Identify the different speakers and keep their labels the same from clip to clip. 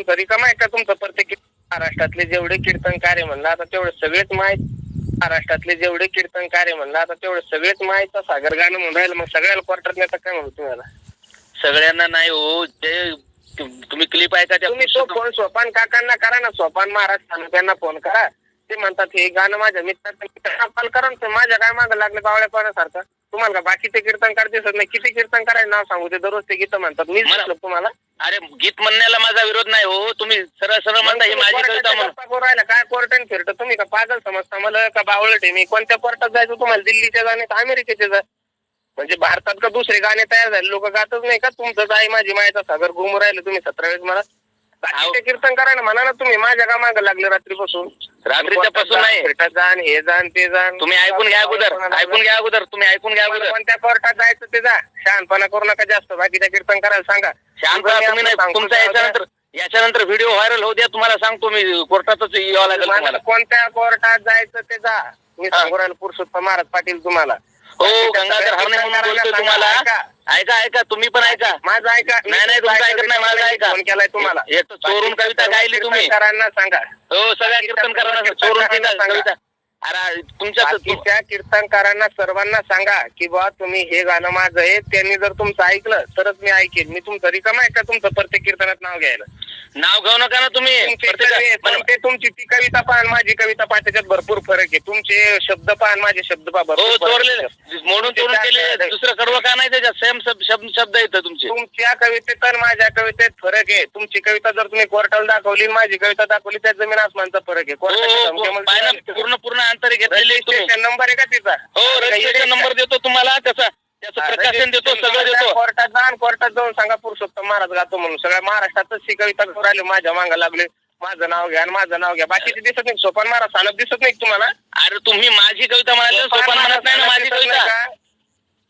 Speaker 1: तुमचं रिकाम आहे का तुमचं? प्रत्येक महाराष्ट्रातले जेवढे कीर्तनकार आहे म्हणलं आता तेवढे सगळेच माहीत. महाराष्ट्रातले जेवढे कीर्तनकार आहे म्हणलं आता तेवढे सगळेच माहीत. सागर गाणं म्हणून राहिलं मग सगळ्याला क्वार्टर नेता काय म्हणू तुम्हाला?
Speaker 2: सगळ्यांना नाही हो ते तुम- तुम्ही क्लिप ऐका
Speaker 1: तुम्ही तो फोन सोपान काकांना करा ना सोपान महाराज तालुक्यांना फोन करा. ते म्हणतात हे गाणं माझ्या मित्रांना करा माझ्या काय मागं लागले बावळ्यापणासारखं तुम्हाला का बाकीचे कीर्तनकार दिसत नाही. किती कीर्तनकार आहे नाव सांगू ते? दररोज ते गीत म्हणतात. मी
Speaker 2: मला-
Speaker 1: तुम्हाला.
Speaker 2: अरे गीत म्हणण्याला माझा विरोध नाही हो. तुम्ही सरळ सरळ म्हणता ही माझी कविता म्हणून.
Speaker 1: राहिला काय कोर्टाने फिरतं? तुम्ही का पागल समजता? मला का बावळट आहे. मी कोणत्या कोर्टात जायचं तुम्हाला? दिल्लीच्या जाणे का अमेरिकेचे जा म्हणजे भारतात का दुसरे गाणे तयार झाले? लोक गातच नाही का? तुमचं आई माझी मायचा सागर घुमू राहिले तुम्ही सतरा वेळेस मला. बाकीचे कीर्तन करायला म्हणा ना तुम्ही माझ्या का मागं लागले रात्रीपासून.
Speaker 2: रात्रीच्या पासून नाही.
Speaker 1: फिरतात जाण हे जाण ते जाण.
Speaker 2: तुम्ही ऐकून घ्या अगोदर ऐकून घ्या अगोदर तुम्ही ऐकून घ्या अगोदर.
Speaker 1: कोणत्या कोर्टात जायचं ते जा. शहाणपणा करू नका जास्त. बाकीच्या कीर्तन करायला सांगा.
Speaker 2: शांत तुम्ही नाही तुमचा याच्यानंतर याच्यानंतर व्हिडिओ व्हायरल होऊ द्या तुम्हाला सांगतो मी कोर्टातच यावं लागेल
Speaker 1: कोणत्या कोर्टात जायचं ते जा. मी. सांगू राहिलो पुरुषोत्तम महाराज पाटील तुम्हाला.
Speaker 2: हो गंगाधर हरणे म्हणून बोलतोय तुम्हाला. ऐका ऐका तुम्ही पण ऐका.
Speaker 1: माझं ऐका.
Speaker 2: नाही, नाही, तुमचं ऐकत नाही, माझं ऐका.
Speaker 1: फोन केलाय तुम्हाला.
Speaker 2: तर चोरून कविता गायली तुम्ही.
Speaker 1: कीर्तनकारांना सांगा.
Speaker 2: हो सगळ्या कीर्तनकारांना चोरून कविता. अरे तुमच्या
Speaker 1: बाकीच्या कीर्तनकारांना सर्वांना सांगा की बा तुम्ही हे गाणं माझं आहे. त्यांनी जर तुमचं ऐकलं तरच मी ऐकेन. मी तुमचं रिकाम आहे का तुमचं? प्रत्येक कीर्तनात नाव घ्यायला.
Speaker 2: नाव घेऊ नका ना तुम्ही.
Speaker 1: तुमची
Speaker 2: प्रत्येका-
Speaker 1: कवी-
Speaker 2: पण-
Speaker 1: पण ते तुमची ती कविता पहा आणि माझी कविता पहा त्याच्यात भरपूर फरक आहे. तुमचे शब्द पहा आणि माझे शब्द पहा
Speaker 2: हो
Speaker 1: भरपूर फरक
Speaker 2: चोरले
Speaker 1: आहे.
Speaker 2: मोडून चोरून केले दुसरं कडवं का नाही त्याच्यात? सेम शब्द शब्द येतं तुमचे.
Speaker 1: तुमच्या कवितेत आणि माझ्या कवितेत फरक आहे. तुमची कविता जर तुम्ही कोर्टाला दाखवली आणि माझी कविता दाखवली त्यात जमीन आसमानचा फरक आहे.
Speaker 2: हो
Speaker 1: कोर्टाच्या
Speaker 2: हो
Speaker 1: धमक्यामध्ये
Speaker 2: पाय ना,
Speaker 1: तुम्ही-
Speaker 2: पूर्ण पूर्ण अंतर घेतलेले तुम्ही.
Speaker 1: रजिस्ट्रेशन नंबर आहे का तिचा?
Speaker 2: हो रजिस्ट्रेशन नंबर देतो तुम्हाला. त्याचा त्याचं प्रकाशन देतो सगळं देतो.
Speaker 1: कोर्टात जा आणि कोर्टात जाऊन सांगा पुरुषोत्तम महाराज गातो म्हणून. सगळ्या महाराष्ट्रातच ही कविता करून राहिले माझ्या मागं लागले. माझं नाव घ्या आणि माझं नाव घ्या. बाकीचे दिसत नाही सोपान महाराज सानप दिसत नाही तुम्हाला?
Speaker 2: अरे तुम्ही माझी कविता म्हणाली सोपान म्हणत नाही ना माझी कविता?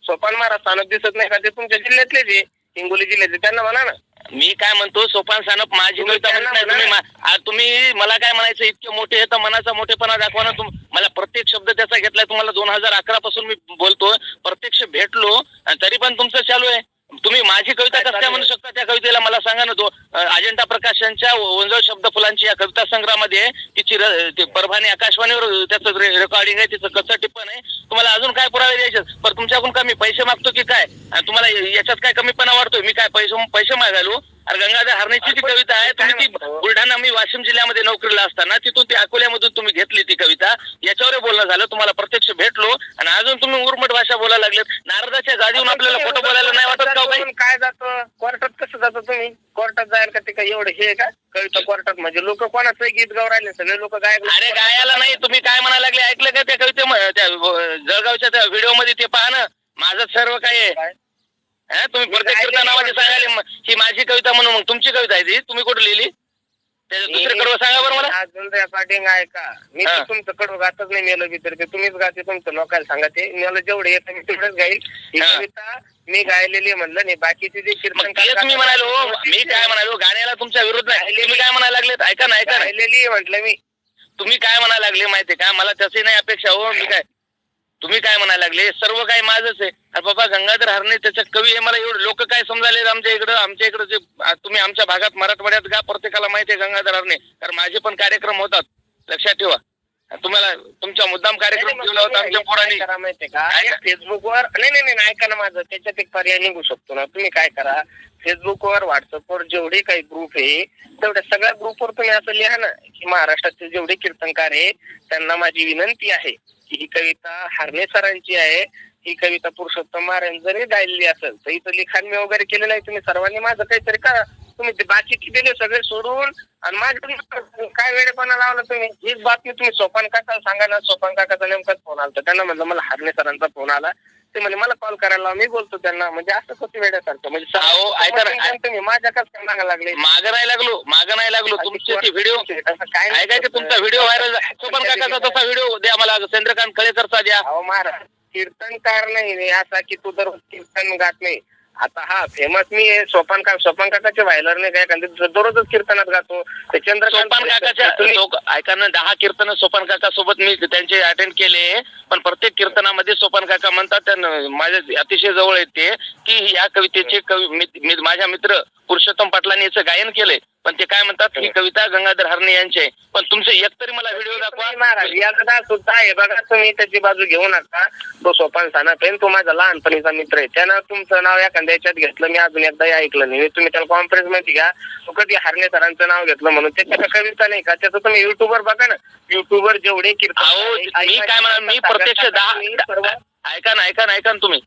Speaker 1: सोपान महाराज सानप दिसत नाही का? ते तुमच्या जिल्ह्यातले जे हिंगोली जिल्ह्यातले त्यांना म्हणा ना.
Speaker 2: मी काय म्हणतो सोपान सानप माझी कविता म्हणत नाही तुम्ही मला काय म्हणायचं इतके मोठे तर मनाचा मोठेपणा दाखवा ना मला प्रत्येक शब्द त्याचा घेतलाय तुम्हाला दोन हजार अकरा पासून मी बोलतोय. प्रत्यक्ष भेटलो आणि तरी पण तुमचं चालू आहे. तुम्ही माझी कविता कसं म्हणू शकता त्या कवितेला मला सांगा ना तो अजंठा प्रकाशनच्या वंजळ शब्द फुलांची या कविता संग्रहामध्ये तिची परभणी आकाशवाणीवर त्याचं रेकॉर्डिंग आहे तिचं कसं टिप्पण आहे तुम्हाला अजून काय पुरावे द्यायचे पण तुमच्याकडून काय मी पैसे मागतो की काय? तुम्हाला याच्यात काय कमीपणा वाटतोय मी काय पैसे पैसे मागायलो? अरे गंगाधर हरणेची जी कविता आहे तुम्ही ती बुलढाणा मी वाशिम जिल्ह्यामध्ये नोकरीला असताना तिथून ती अकोल्यामधून तुम्ही घेतली ती कविता. याच्यावर बोलणं झालं तुम्हाला प्रत्यक्ष भेटलो. आणि अजून तुम्ही उर्मट भाषा बोलायला लागलेत. नारदाच्या गादीहून आपल्याला खोटं बोलायला नाही वाटत का
Speaker 1: जाऊन काय जातं? कोर्टात कसं जातं तुम्ही? कोर्टात जायला का ते काय एवढं हे आहे का? कविता कोर्टात म्हणजे लोक कोणाचं गीत गाव राहिले सगळे लोक गाय
Speaker 2: अरे गायाला नाही तुम्ही काय म्हणायला लागले? ऐकलं का त्या कविते त्या जळगावच्या त्या व्हिडिओमध्ये ते पहा ना माझं सर्व काय आहे? हा, तुम्ही प्रत्येक कविता नावाची. सांगायला म- ही माझी कविता म्हणून मग तुमची कविता आहे ती? तुम्ही कुठे लिहिली? दुसरं कडवं सांगा बरं मला.
Speaker 1: अजून पाठिंग आहे का मी
Speaker 2: हा.
Speaker 1: तुमचं कडवं गातच नाही मेलं तर ते तुम्हीच गाते तुमचं लोकांना सांगा ते मला जेवढे येतं मी तेवढंच गाईल. ही.
Speaker 2: हा.
Speaker 1: कविता मी गायलेली आहे म्हणलं नाही बाकीचे जे
Speaker 2: मग तेच मी म्हणालो मी काय म्हणालो गाण्याला तुमचा विरोध नाही. तुम्ही काय म्हणायला लागलेत? ऐका ना ऐका ना.
Speaker 1: गायलेली म्हटलं मी.
Speaker 2: तुम्ही काय म्हणायला लागले माहितीये का? मला तशी नाही अपेक्षा हो मी काय तुम्ही काय म्हणायला लागले? सर्व काय माझच आहे. अरे बाबा गंगाधर हरणे त्याच्या कवी आहे. मला एवढं लोक काय समजाले आमच्या इकडं? आमच्या इकडं जे तुम्ही आमच्या भागात मराठवाड्यात का प्रत्येकाला माहिती आहे गंगाधर हरणे. कारण माझे पण कार्यक्रम होतात. लक्षात ठेवा. तुम्हाला तुमचा मुद्दाम कार्यक्रम ठेवला होता आमच्या पोरांनी
Speaker 1: माहितीये का. फेसबुकवर नाही नाही नाही ऐका ना माझं. त्याच्यात एक पर्याय निघू शकतो ना. तुम्ही काय करा? फेसबुकवर व्हॉट्सअपवर जेवढे काही ग्रुप आहे तेवढ्या सगळ्या ग्रुपवर तुम्ही असं लिहा ना की महाराष्ट्राचे जेवढे कीर्तनकार आहे त्यांना माझी विनंती आहे. की ही कविता हरणे सरांची आहे ही कविता पुरुषोत्तम महाराज जरी गायलेली असेल. तर इथं लिखाण मी वगैरे केलेलं आहे तुम्ही सर्वांनी माझं काहीतरी करा. तुम्ही ते बाकीचे दिले सगळे सोडून आणि माझ्याकडून काय वेळेपणा लावला तुम्ही? हीच बातमी तुम्ही सोपान काका सांगा ना. सोपान काकाचा नेमकाच फोन आला त्यांना म्हणलं मला हार्ने सरांचा फोन आला. ते म्हणजे मला कॉल करायला मी बोलतो त्यांना म्हणजे असं कसं वेड्यासारखं? म्हणजे
Speaker 2: अहो, ऐका ना,
Speaker 1: समजून तुम्ही. माझ्या कसं काय मागा लागले?
Speaker 2: मागं नाही लागलो मागं नाही लागलो. तुमचे ते व्हिडिओ
Speaker 1: असं काय नाही
Speaker 2: ऐका की तुमचा व्हिडिओ व्हायरल सोपन काकाचा तसा व्हिडिओ द्या मला. चंद्रकांत खळेकरचा द्या.
Speaker 1: अहो महाराज कीर्तनकार नाही रे असा की तू दररोज कीर्तन गात नाही. आता हा फेमस मी सोपान का सोपान काकाचे व्हायलर नाही काय कारण ते दररोजच कीर्तनात गातो. ते चंद्रकांत
Speaker 2: सोपान काकाच्या लोक- ऐका ना दहा कीर्तन सोपान काका सोबत मी त्यांचे अटेंड केले पण प्रत्येक कीर्तनामध्ये सोपान काका म्हणतात त्यांना माझ्या अतिशय जवळ आहेत ते की या कवितेचे कवी माझ्या मित्र पुरुषोत्तम पाटलांनी याचं गायन केलंय. पण ते काय म्हणतात ही कविता गंगाधर हरणे यांची आहे. पण तुमचे एक तरी मला व्हिडिओ दाखवा.
Speaker 1: एकदा सुद्धा आहे. बघा तुम्ही त्याची बाजू घेऊ नका. तो सोपान सानापेन तो माझा लहानपणीचा मित्र आहे. त्यानं तुमचं नाव एखाद्या याच्यात घेतलं. मी अजून एकदाही ऐकलं नाही. तुम्ही त्याला कॉन्फरन्समध्ये घ्या. तो कधी हरणे सरांचं नाव घेतलं म्हणून. त्याच्या कविता नाही का? त्याचं तुम्ही युट्यूबवर बघा ना. युट्यूबवर जेवढे
Speaker 2: मी काय म्हणा मी प्रत्यक्ष दहा ऐका ना ऐका ना ऐका ना तुम्ही.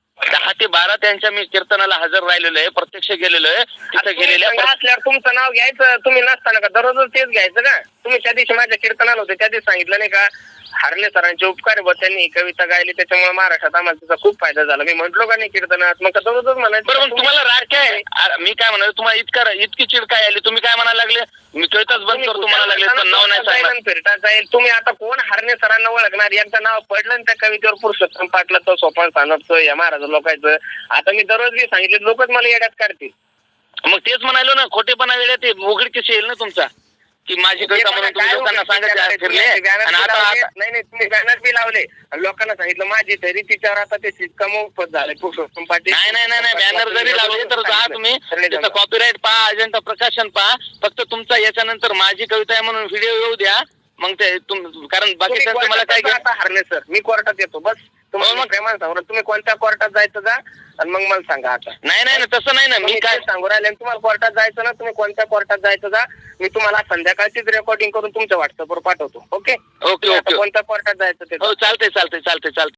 Speaker 2: बारा त्यांच्या मी कीर्तनाला हजर राहिलेलो आहे प्रत्यक्ष गेलेलो आहे. तिथे गेलेल्या
Speaker 1: असल्यावर तुमचं नाव घ्यायचं तुम्ही नसताना का? दररोज तेच घ्यायचं का? तुम्ही त्या दिवशी माझ्या कीर्तनाला होते त्या दिवशी सांगितलं नाही का? हारले सरांचे उपकार बुवा, त्यांनी ही कविता गायली. त्याच्यामुळे महाराष्ट्रात आम्हाला त्याचा खूप फायदा झाला. मी म्हंटलो का नाही कीर्तनात मग का दररोजच म्हणायचं
Speaker 2: बरोबर तुम्हाला राग काय? आहे? मी काय म्हणाल तुम्हाला इतका इतकी चिड काय आली? तुम्ही काय म्हणायला लागले? मी कविताच बंद करतो म्हणायला लागले नाव नाही सांगणार.
Speaker 1: फिरता जाईल. तुम्ही आता कोण? हरणे सरांना ओळखणार. एकदा नाव पडलं ना त्या कवितेवर पुरुषोत्तम पाटलं तो सोपान सांगतो या महाराज लोकांचं आता मी दररोज मी सांगितले लोकच मला येड्यात काढतील.
Speaker 2: मग तेच म्हणालो ना खोटेपणा वेळेत ते उघडकीस येईल ना तुमचा. की माझी कविता म्हणून तुम्ही लोकांना सांगायचे फिरले. आणि आता आता
Speaker 1: नाही नाही तुम्ही बॅनर बी लावले. आणि लोकांना सांगितलं माझी तरी तिच्यावर आता ते शिक्का मोफत झाले. पुरुषोत्तम पाटील
Speaker 2: नाही नाही नाही नाही बॅनर जरी लावले तर जा तुम्ही. त्याचं कॉपीराईट पहा अजंता प्रकाशन पहा फक्त तुमचा याच्यानंतर माझी कविता आहे म्हणून व्हिडिओ येऊ द्या. मग ते तुम कारण बाकीच्यांचं मला काय
Speaker 1: आता हरणे सर मी कोर्टात येतो बस.
Speaker 2: हो,
Speaker 1: तुम्हाला
Speaker 2: मग.
Speaker 1: प्रेमान सांगू तुम्ही कोणत्या कोर्टात जायचं जा आणि मग मला सांगा आता.
Speaker 2: नाही नाही नाही, तसं नाही ना. मी काय
Speaker 1: सांगू राहिले आणि तुम्हाला कोर्टात जायचं ना तुम्ही कोणत्या कोर्टात जायचं जा मी तुम्हाला संध्याकाळचीच रेकॉर्डिंग करून तुमच्या व्हॉट्सअपवर पाठवतो ओके?
Speaker 2: ओके
Speaker 1: कोणत्या कोर्टात जायचं ते
Speaker 2: हो चालतंय चालतंय चालतंय चालतंय.